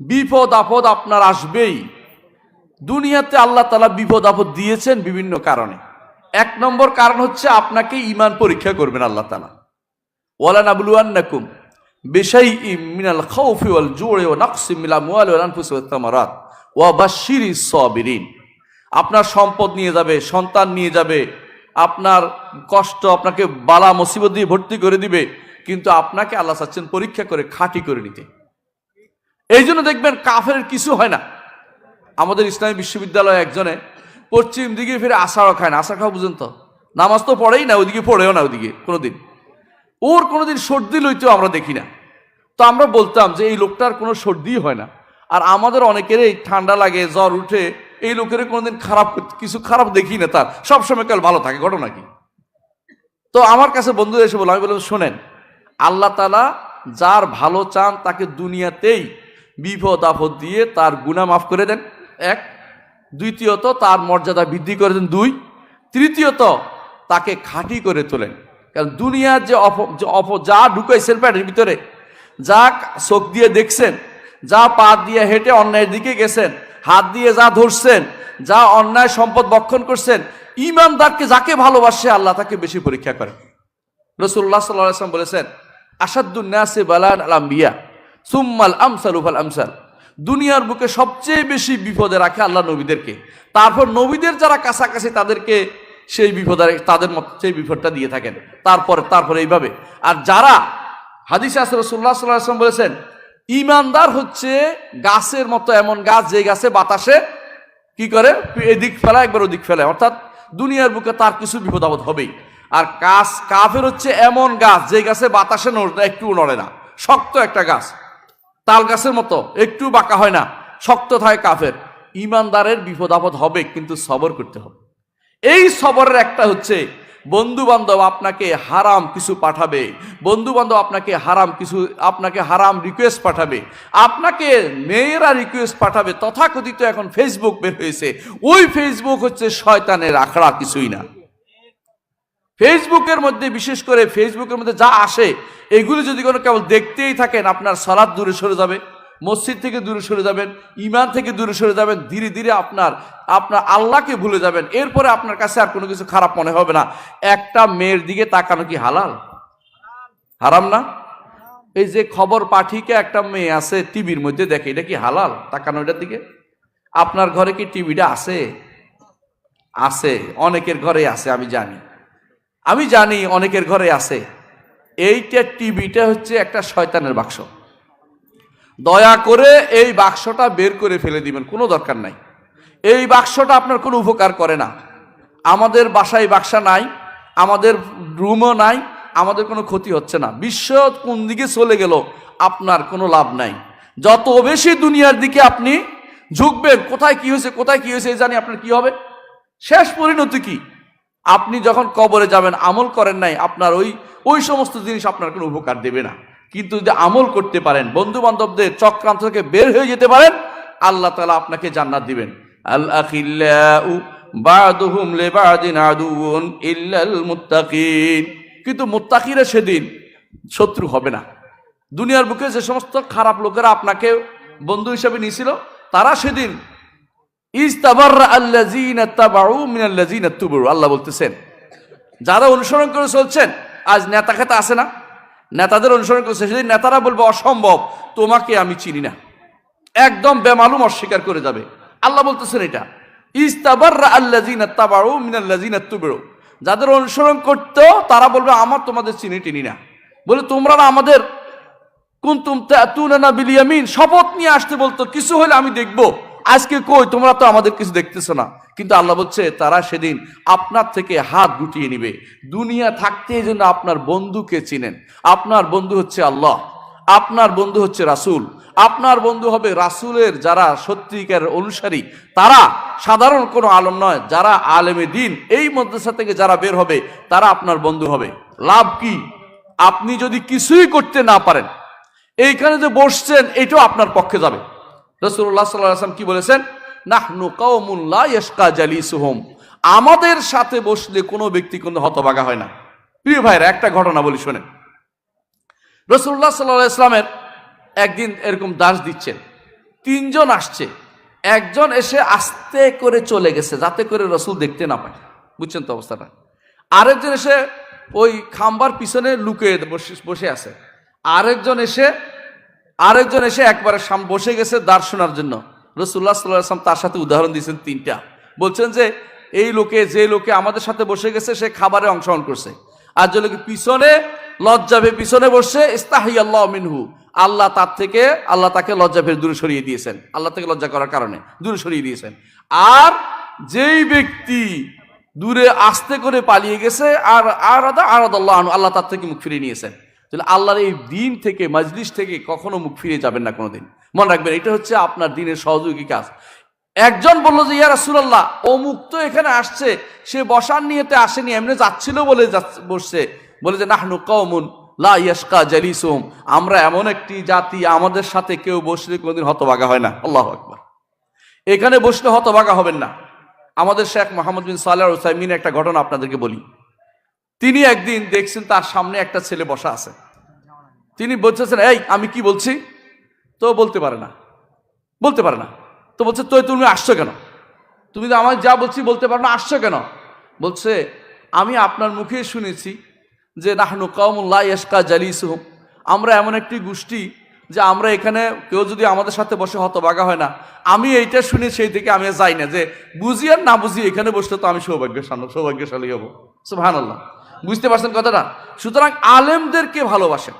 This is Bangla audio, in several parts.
বিপদ আপদ আপনার আসবেই। দুনিয়াতে আল্লাহ তালা বিপদ আপদ দিয়েছেন বিভিন্ন কারণে। এক নম্বর কারণ হচ্ছে আপনাকে ইমান পরীক্ষা করবেন আল্লাহ তালা ওয়ালা নাবলুয়ান্নাকুম বেশাই মিনাল খাউফি ওয়াল জুড়ে ও নাকসি মিলা মুয়াল ওয়াল আনফুস ওয়াত তামারাত ওয়া বাশিরি সাবিরিন। আপনার সম্পদ নিয়ে যাবে, সন্তান নিয়ে যাবে, আপনার কষ্ট আপনাকে বালা মুসিবত দিয়ে ভর্তি করে দিবে, কিন্তু আপনাকে আল্লাহ চাচ্ছেন পরীক্ষা করে খাঁটি করে নিতে। এই জন্য দেখবেন কাফের কিছু হয় না। আমাদের ইসলামী বিশ্ববিদ্যালয়ে একজনে পশ্চিম দিকে ফিরে আশারও খায় না আশা খাওয়া বুঝেন তো? নামাজ তো পড়েই না ওইদিকে পড়েও না ওইদিকে কোনোদিন। ওর কোনোদিন সর্দি লইতেও আমরা দেখি না। তো আমরা বলতাম যে এই লোকটার কোনো সর্দি হয় না। আর আমাদের অনেকেরই ঠান্ডা লাগে, জ্বর উঠে, এই লোকের কোনোদিন খারাপ, কিছু খারাপ দেখি না তার। সবসময় কাল ভালো থাকে, ঘটনা কি? তো আমার কাছে বন্ধু এসে বললাম আমি বললাম, শোনেন, আল্লাহ তালা যার ভালো চান তাকে দুনিয়াতেই বিপদ আপদ দিয়ে তার গুণা মাফ করে দেন। এক। দ্বিতীয়ত, তার মর্যাদা বৃদ্ধি করে দেন। দুই। তৃতীয়ত, তাকে খাঁটি করে তোলেন। কারণ দুনিয়ার যে অপ যে অপ যা ঢুকাইছেন প্যাটের ভিতরে, যা চোখ দিয়ে দেখছেন, যা পা দিয়ে হেঁটে অন্যায়ের দিকে গেছেন, হাত দিয়ে যা ধরছেন, যা অন্যায় সম্পদ বক্ষণ করছেন, ইমানদারকে যাকে ভালোবাসে আল্লাহ তাকে বেশি পরীক্ষা করে। রসুল্লাহ সাল্লাম বলেছেন আসাদুন্নাসে বালান আলাম্বিয়া সুম্মাল আমসাল উফাল আমসাল। দুনিয়ার বুকে সবচেয়ে বেশি বিপদে রাখে আল্লাহ নবীদেরকে। তারপর নবীদের যারা কাছাকাছি, তাদেরকে সেই বিপদ, তাদের মত সেই বিপদটা দিয়ে থাকেন। তারপরে তারপরে এইভাবে। আর যারা, হাদিস আসর রসুল্লাহ সাল্লাম বলেছেন, ইমানদার হচ্ছে গাছের মতো এমন গাছ, যে গাছে বাতাসে কি করে? এদিক ফেলা একবার ওদিক ফেলে অর্থাৎ দুনিয়ার বুকে তার কিছু বিপদ আপদ হবেই। আর কাজ কাফের হচ্ছে এমন গাছ, যে গাছে বাতাসে নড়ে একটু নড়ে না। শক্ত একটা গাছ। তাল গাছের মতো, একটু বাঁকা হয় না, শক্ত থাকে কাফের। ইমানদারের বিপদ আপদ হবে, কিন্তু সবর করতে হবে। এই সবরের একটা হচ্ছে বন্ধু বান্ধব আপনাকে হারাম কিছু পাঠাবে বন্ধু বান্ধব আপনাকে হারাম কিছু, আপনাকে হারাম রিকোয়েস্ট পাঠাবে। আপনাকে মেয়েরা রিকোয়েস্ট পাঠাবে, তথাকথিত এখন ফেসবুক বের হয়েছে। ওই ফেসবুক হচ্ছে শয়তানের আখড়া, কিছুই না। ফেসবুকের মধ্যে, বিশেষ করে ফেসবুকের মধ্যে যা আসে, এগুলো যদি কোনো কেবল দেখতেই থাকেন, আপনার সালাদ দূরে সরে যাবে, মসজিদ থেকে দূরে সরে যাবেন ইমান থেকে দূরে সরে যাবেন, ধীরে ধীরে আপনার আপনার আল্লাহকে ভুলে যাবেন। এরপরে আপনার কাছে আর কোনো কিছু খারাপ মনে হবে না। একটা মেয়ের দিকে তাকানো কি হালাল? হারাম না? এই যে খবর পাঠিকে একটা মেয়ে আছে টিভির মধ্যে দেখে, এটা কি হালাল তাকানো এটার দিকে? আপনার ঘরে কি টিভিটা আছে? আছে, অনেকের ঘরে আছে, আমি জানি। আমি জানি অনেকের ঘরে আছে। এইটা টিভিটা হচ্ছে একটা শয়তানের বাক্স। দয়া করে এই বাক্সটা বের করে ফেলে দিবেন, কোনো দরকার নাই। এই বাক্সটা আপনার কোনো উপকার করে না। আমাদের বাসায় বাক্সা নাই, আমাদের রুমও নাই, আমাদের কোনো ক্ষতি হচ্ছে না। বিশ্ব কোন দিকে চলে গেল, আপনার কোনো লাভ নাই। যত বেশি দুনিয়ার দিকে আপনি ঝুঁকবেন, কোথায় কি হয়েছে, কোথায় কি হয়েছে জানি আপনার কি হবে। শেষ পরিণতি কি? আপনি যখন কবরে যাবেন, আমল করেন নাই, আপনার ওই ওই সমস্ত জিনিস আপনার কোনো উপকার দেবে না। কিন্তু যদি আমল করতে পারেন বন্ধু বান্ধবদের চক্রান্ত থেকে বের হয়ে যেতে পারেন, আল্লাহ তালা আপনাকে জান্নাত দিবেন। ইল্লাল মুত্তাকিন। কিন্তু মুত্তাকিরা সেদিন শত্রু হবে না। দুনিয়ার বুকে যে সমস্ত খারাপ লোকেরা আপনাকে বন্ধু হিসেবে নিয়েছিল, তারা সেদিন আল্লাহ বলতেছেন, যারা অনুসরণ করে চলছেন, আজ নেতা খেতা আসে না? নেতাদের অনুসরণ করছে, সেদিন নেতারা বলবে, অসম্ভব, তোমাকে আমি চিনি না। একদম বেমালুম অস্বীকার করে যাবে। আল্লাহ বলতেছেন এটা। ইস্তাবাররা আল্লাযীনা তাবাউ মিনাল্লাযীনা তুবু যাদের অনুসরণ করতো, তারা বলবে, আমার তোমাদের চিনি টিনি না। বলে, তোমরা না আমাদের, কুন্তুম তুনা বিলিয়ামিন শপথ নিয়ে আসতে বলতো, কিছু হলে আমি দেখব। আজকে কই? তোমরা তো আমাদের কিছু দেখতেছো না। কিন্তু আল্লাহ বলছে, তারা সেদিন আপনার থেকে হাত গুটিয়ে নিবে। দুনিয়া থাকতে এই জন্য আপনার বন্ধুকে চিনেন। আপনার বন্ধু হচ্ছে আল্লাহ। আপনার বন্ধু হচ্ছে রাসূল। আপনার বন্ধু হবে রাসূলের যারা সত্যিকার অনুসারী। তারা সাধারণ কোনো আলম নয়, যারা আলেমে দিন, এই মাদ্রাসা থেকে যারা বের হবে, তারা আপনার বন্ধু হবে। লাভ কি? আপনি যদি কিছুই করতে না পারেন, এইখানে যে বসছেন, এটাও আপনার পক্ষে যাবে। রসুল্লাহ সাল্লাম কি বলেছেন? নাহনু কাউমুল্লাহ ইয়স্কা জালিসুহুম। আমাদের সাথে বসলে কোনো ব্যক্তি কোনো হতবাগা হয় না। প্রিয় ভাইরা, একটা ঘটনা বলি শোনেন। রসুল্লাহ সাল্লাহ ইসলামের একদিন এরকম দাস দিচ্ছেন তিনজন আসছে। একজন এসে আস্তে করে চলে গেছে, যাতে করে রসুল দেখতে না পায়। বুঝছেন তো অবস্থাটা? আরেকজন এসে ওই খাম্বার পিছনে লুকিয়ে বসে আছে। আরেকজন এসে আরেকজন এসে একবারে সাম বসে গেছে দাঁড় শোনার জন্য। রসুল্লাহ সাল্লাহ আসলাম তার সাথে উদাহরণ দিয়েছেন তিনটা। বলছেন যে, এই লোকে, যে লোকে আমাদের সাথে বসে গেছে, সে খাবারে অংশগ্রহণ করছে। আর যে লোকে পিছনে লজ্জাবে পিছনে বসছে ইস্তাহি আল্লাহ মিনহু। আল্লাহ তার থেকে, আল্লাহ তাকে লজ্জা ফের দূরে সরিয়ে দিয়েছেন। আল্লাহ থেকে লজ্জা করার কারণে দূরে সরিয়ে দিয়েছেন। আর যেই ব্যক্তি দূরে আস্তে করে পালিয়ে গেছে, আর আর আর আল্লাহ আল্লাহ তার থেকে মুখ ফিরিয়ে নিয়েছেন। তাহলে আল্লাহর এই দিন থেকে, মজলিস থেকে কখনো মুখ ফিরে যাবেন না কোনোদিন। মনে রাখবেন, এটা হচ্ছে আপনার দিনের সহযোগী কাজ। একজন বলল যে, ইয়া রাসূলুল্লাহ, অমুক তো এখানে আসছে, সে বসার নিয়েতে আসেনি, এমনি যাচ্ছিল বলে বসছে। বলে যে, নাহনু কওমুন, লা ইয়াশকা জালিসুম আমরা এমন একটি জাতি, আমাদের সাথে কেউ বসলে কোনোদিন হতভাগা হয় না। আল্লাহু আকবার। এখানে বসলে হতভাগা হবেন না। আমাদের শেখ মোহাম্মদ বিন সাল্লাহ ওসাইমিন একটা ঘটনা আপনাদেরকে বলি। তিনি একদিন দেখছেন তার সামনে একটা ছেলে বসা আছে। তিনি বলতেছেন, এই, আমি কি বলছি? তো বলতে পারে না। বলতে পারে না। তো বলছে তো তুমি আসছো কেন? তুমি তো আমার যা বলছি বলতে পারো না, আসছো কেন? বলছে, আমি আপনার মুখে শুনেছি যে নাহনু কৌমুল্লাহ ইয়স্কা জালিসুহুম। আমরা এমন একটি গোষ্ঠী যে আমরা এখানে কেউ যদি আমাদের সাথে বসে হতবাগা হয় না, আমি এইটা শুনে সেই থেকে আমি যাই না যে বুঝি আর না বুঝি এখানে বসলে তো আমি সৌভাগ্যশালী সৌভাগ্যশালী হব। সুহান আল্লাহ বুঝতে পারছেন কথাটা? সুতরাং আলেমদেরকে ভালোবাসেন।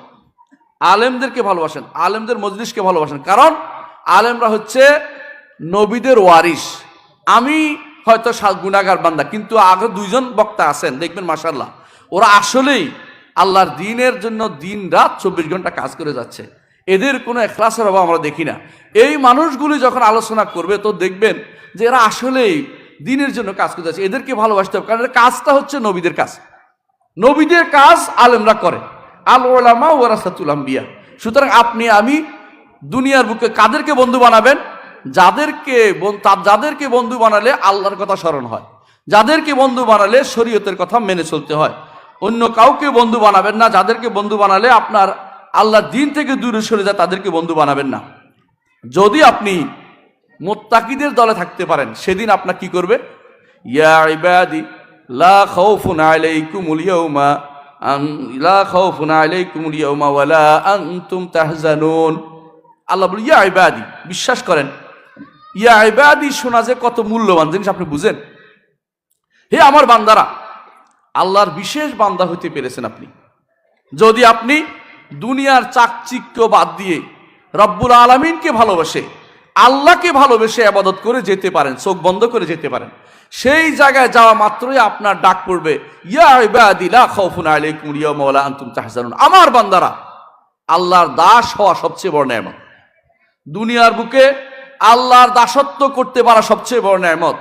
আলেমদেরকে ভালোবাসেন। আলেমদের মজলিসকে ভালোবাসেন। কারণ আলেমরা হচ্ছে নবীদের ওয়ারিস আমি হয়তো গুনাগার বান্দা, কিন্তু আগে দুইজন বক্তা আছেন, দেখবেন মাসাল্লাহ ওরা আসলেই আল্লাহর দিনের জন্য দিন রাত চব্বিশ ঘণ্টা কাজ করে যাচ্ছে। এদের কোনো এখলাসের অভাব আমরা দেখি না। এই মানুষগুলি যখন আলোচনা করবে, তো দেখবেন যে এরা আসলেই দিনের জন্য কাজ করে যাচ্ছে। এদেরকে ভালোবাসতে হবে। কারণ কাজটা হচ্ছে নবীদের কাজ। নবীদের কাজ আলেমরা করে। আল ওলামা ওরাসাতুল আম্বিয়া। সুতরাং আপনি, আমি দুনিয়ার বুকে কাদেরকে বন্ধু বানাবেন? যাদেরকে যাদেরকে বন্ধু বানালে আল্লাহর কথা স্মরণ হয়। যাদেরকে বন্ধু বানালে শরীয়তের কথা মেনে চলতে হয়। অন্য কাউকে বন্ধু বানাবেন না। যাদেরকে বন্ধু বানালে আপনার আল্লাহর দিন থেকে দূরে সরে যায়, তাদেরকে বন্ধু বানাবেন না। যদি আপনি মোত্তাকিদের দলে থাকতে পারেন, সেদিন আপনার কি করবে? ইয়া ইবাদি লা খাউফুন আলাইকুমুল ইয়াউমা আন, লা খাউফুন আলাইকুমুল ইয়াউমা ওয়ালা আনতুম তাহজানুন। আল্লাহ বলে, ইয়া ইবাদি, বিশ্বাস করেন। ইয়া ইবাদি শোনা যে কত মূল্যবান জিনিস, আপনি বুঝেন? হে আমার বান্দারা, আল্লাহর বিশেষ বান্দা হইতে পেরেছেন আপনি। যদি আপনি দুনিয়ার চাকচিক্য বাদ দিয়ে রব্বুল আলমিনকে ভালোবাসে আল্লাহকে ভালোবেসে আবাদত করে যেতে পারেন, চোখ বন্ধ করে যেতে পারেন। সেই জায়গায় যাওয়া মাত্রই আপনার ডাক পড়বে আমার বান্দারা, আল্লাহর দাস হওয়া সবচেয়ে বড় নেয়ামত। দুনিয়ার বুকে আল্লাহর দাসত্ব করতে পারা সবচেয়ে বড় নেয়ামত।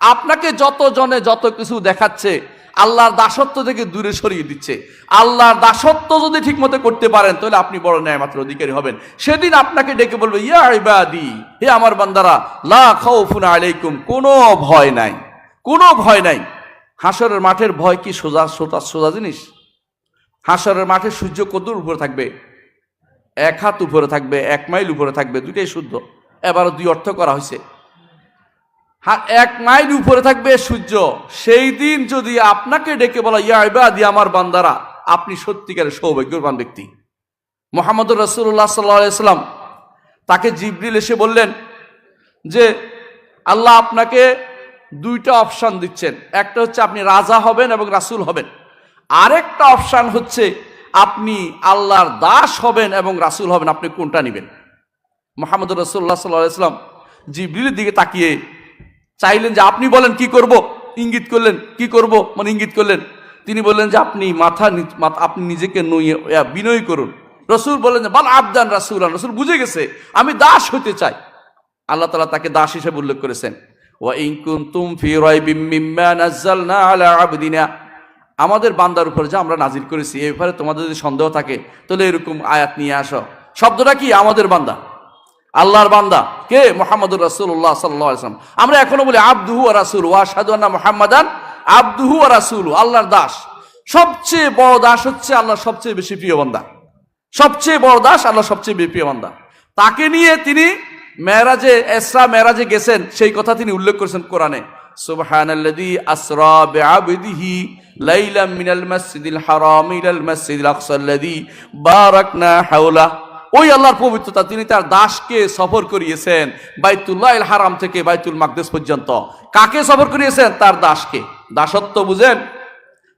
আপনাকে যত জনে যত কিছু দেখাচ্ছে আল্লাহর দাসত্ব থেকে দূরে সরিয়ে দিচ্ছে। আল্লাহর দাসত্ব যদি ঠিকমতো করতে পারেন, তাহলে আপনি বড় ন্যায়মাত্র অধিকারী হবেন। সেদিন আপনাকে ডেকে বলবে, ইয়া হে আমার বান্দারা, লা খাউফুন আলাইকুম, কোনো ভয় নাই, কোনো ভয় নাই। হাসরের মাঠের ভয় কি সোজা সোজা সোজা জিনিস? হাসরের মাঠে সূর্য কদূর উপরে থাকবে? এক হাত উপরে থাকবে, এক মাইল উপরে থাকবে দুটাই শুদ্ধ। এবারও দুই অর্থ করা হয়েছে। হ্যাঁ এক মাইল উপরে থাকবে সূর্য। সেই দিন যদি আপনাকে ডেকে বলা, ইয়া ইবাদি, আমার বান্দারা, আপনি সত্যিকারের সৌভাগ্যবান ব্যক্তি। মোহাম্মদ রসুল্লাহ সাল্লাম তাকে জিবরিল এসে বললেন যে, আল্লাহ আপনাকে দুইটা অপশান দিচ্ছেন। একটা হচ্ছে আপনি রাজা হবেন এবং রাসূল হবেন। আরেকটা অপশান হচ্ছে আপনি আল্লাহর দাস হবেন এবং রাসূল হবেন। আপনি কোনটা নেবেন? মোহাম্মদ রসুল্লাহ সাল্লাহ ইসলাম জিবরিলের দিকে তাকিয়ে চাইলেন যে আপনি বলেন কি করব? ইঙ্গিত করলেন কি করব? মানে ইঙ্গিত করলেন। তিনি বললেন যে আপনি মাথা আপনি নিজেকে নইয়ে ইয়া, বিনয় করুন। রসুল বললেন যে বাল আবদান রাসুল রসুল বুঝে গেছে আমি দাস হইতে চাই। আল্লাহ তালা তাকে দাস হিসেবে উল্লেখ করেছেন। আমাদের বান্দার উপর যা আমরা নাজির করেছি এই ব্যাপারে তোমাদের যদি সন্দেহ থাকে তাহলে এরকম আয়াত নিয়ে আসো। শব্দটা কি? আমাদের বান্দা। আল্লাহর বান্দা। কে? মোহাম্মদুর রাসূলুল্লাহ সাল্লাল্লাহু আলাইহি আমরা এখনও বলি, আব্দুহু রাসূল ওয়া আন্না মুহাম্মাদান আব্দুহু রাসূল, আল্লাহর দাস। সবচেয়ে বড় দাস হচ্ছে আল্লাহর সবচেয়ে বেশি প্রিয় বান্দা। সবচেয়ে বড় দাস আল্লাহ সবচেয়ে বেশি প্রিয় বান্দা। তাকে নিয়ে তিনি মেরাজে এসরা মেরাজে গেছেন, সেই কথা তিনি উল্লেখ করেছেন কোরআনে। সুবহানাল্লাযী আসরা বিআবদিহি লাইলাম মিনাল মাসজিদিল হারাম ইলাল মাসজিদিল আকসাল্লাযী বারাকনা হাওলা ওই আল্লাহর পবিত্রতা, তিনি তার দাসকে সফর করিয়েছেন বাইতুল্লাহ হারাম থেকে বাইতুল মাকদেস পর্যন্ত। কাকে সফর করিয়েছেন? তার দাসকে। দাসত্ব বুঝেন?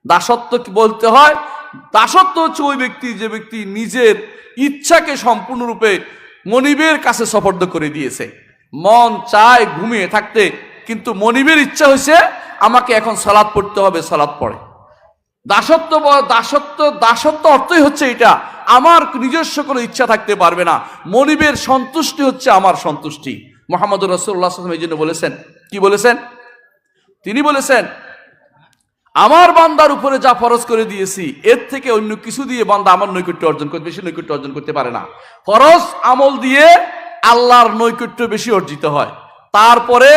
দাসত্ব বলতে হয়? দাসত্ব হচ্ছে ওই ব্যক্তি, যে ব্যক্তি নিজের ইচ্ছাকে সম্পূর্ণরূপে মনিবের কাছে সফর্দ করে দিয়েছে। মন চায় ঘুমিয়ে থাকতে, কিন্তু মনিবের ইচ্ছা হয়েছে, আমাকে এখন সালাদ পড়তে হবে সালাদ পড়ে। দাসত্ব দাসত্ব দাসত্ব অর্থই হচ্ছে এটা আমার নিজস্ব কোনো ইচ্ছা থাকতে পারবে না। মনিবের সন্তুষ্টি হচ্ছে আমার সন্তুষ্টি। মোহাম্মদ রসুল্লাহ এই জন্য বলেছেন, কি বলেছেন? তিনি বলেছেন, আমার বান্দার উপরে যা ফরজ করে দিয়েছি, এর থেকে অন্য কিছু দিয়ে বান্দা আমার নৈকট্য অর্জন করতে, বেশি নৈকট্য অর্জন করতে পারে না। ফরজ আমল দিয়ে আল্লাহর নৈকট্য বেশি অর্জিত হয়। তারপরে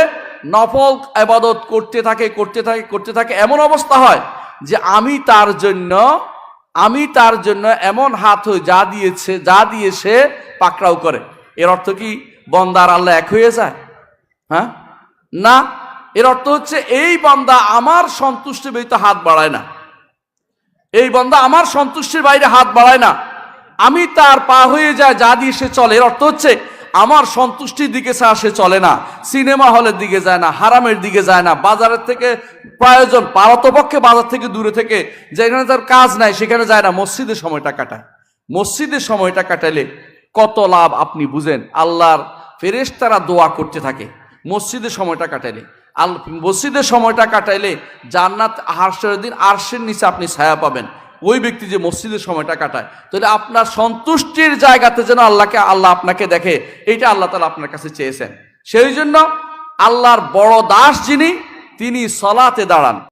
নফল আবাদত করতে থাকে করতে থাকে করতে থাকে, এমন অবস্থা হয় যে আমি তার জন্য আমি তার জন্য এমন হাত হই যা দিয়েছে, যা দিয়ে সে পাকড়াও করে। এর অর্থ কি? বন্দার আল্লাহ এক হয়ে যায়? হ্যাঁ? না, এর অর্থ হচ্ছে এই বান্দা আমার সন্তুষ্টি ব্যতীত হাত বাড়ায় না। এই বন্দা আমার সন্তুষ্টির বাইরে হাত বাড়ায় না। আমি তার পা হয়ে যায়, যা দিয়ে সে চলে। এর অর্থ হচ্ছে আমার সন্তুষ্টির দিকে সে সে চলে না। সিনেমা হলের দিকে যায় না, হারামের দিকে যায় না। বাজারের থেকে প্রয়োজন পারতপক্ষে বাজার থেকে দূরে থেকে যেখানে তার কাজ নাই সেখানে যায় না। মসজিদে সময়টা কাটায়। মসজিদে সময়টা কাটাইলে কত লাভ আপনি বুঝেন? আল্লাহর ফেরেশতারা দোয়া করতে থাকে। মসজিদে সময়টা কাটাইলে। আল মসজিদে সময়টা কাটাইলে জান্নাত হার্ষের দিন আরশের নিচে আপনি ছায়া পাবেন। ওই ব্যক্তি যে মসজিদের সময়টা কাটায়। তাহলে আপনার সন্তুষ্টির জায়গাতে যেন আল্লাহকে, আল্লাহ আপনাকে দেখে, এইটা আল্লাহ তালা আপনার কাছে চেয়েছেন। সেই জন্য আল্লাহর বড় দাস যিনি, তিনি সলাতে দাঁড়ান।